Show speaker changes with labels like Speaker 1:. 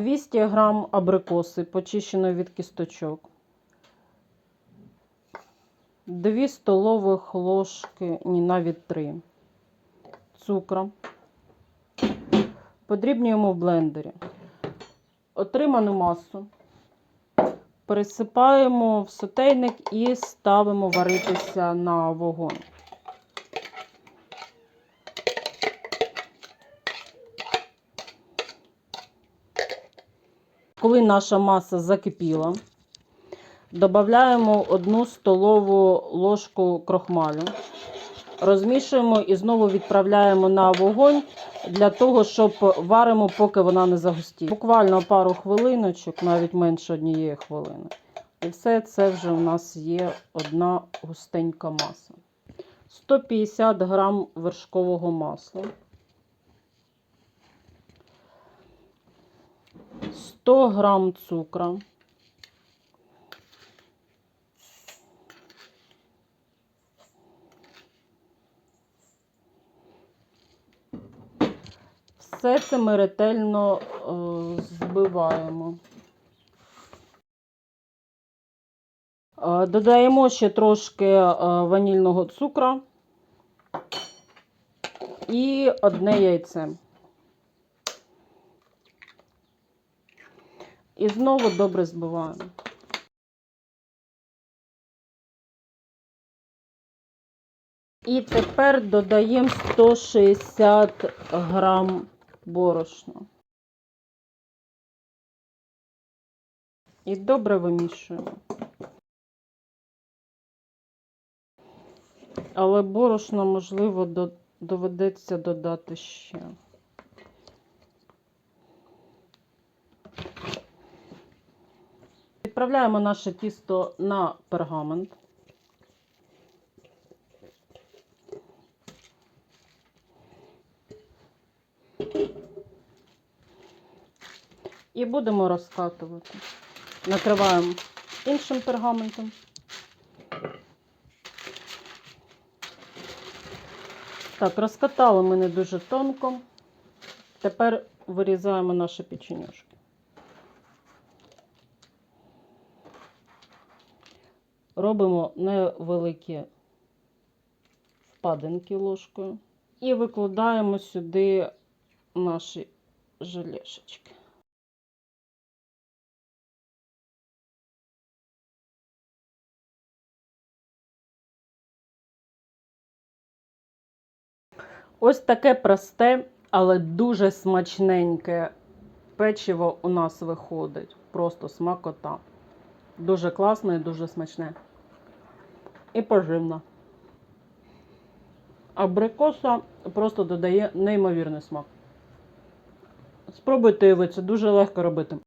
Speaker 1: 200 грам абрикоси, почищеної від кісточок. 2 столових ложки, ні, навіть 3 цукру. Подрібнюємо в блендері. Отриману масу пересипаємо в сотейник і ставимо варитися на вогонь. Коли наша маса закипіла, додаємо 1 столову ложку крохмалю, розмішуємо і знову відправляємо на вогонь для того, щоб варимо, поки вона не загустіє. Буквально пару хвилиночок, навіть менше однієї хвилини. І все це вже у нас є одна густенька маса. 150 грам вершкового масла. 100 грам цукру. Все це ми ретельно е, збиваємо. Е, Додаємо ще трошки е, ванільного цукру і одне яйце. І знову добре збиваємо. І тепер додаємо 160 грам борошна. І добре вимішуємо. Але борошна, можливо, доведеться додати ще. Відправляємо наше тісто на пергамент. І будемо розкатувати. Накриваємо іншим пергаментом. Так, розкатали ми не дуже тонко. Тепер вирізаємо наші печенюшки. Робимо невеликі впадинки ложкою і викладаємо сюди наші желешечки. Ось таке просте, але дуже смачненьке печиво у нас виходить. Просто смакота. Дуже класне і дуже смачне. І поживно. Абрикоса просто додає неймовірний смак. Спробуйте і ви, це дуже легко робити.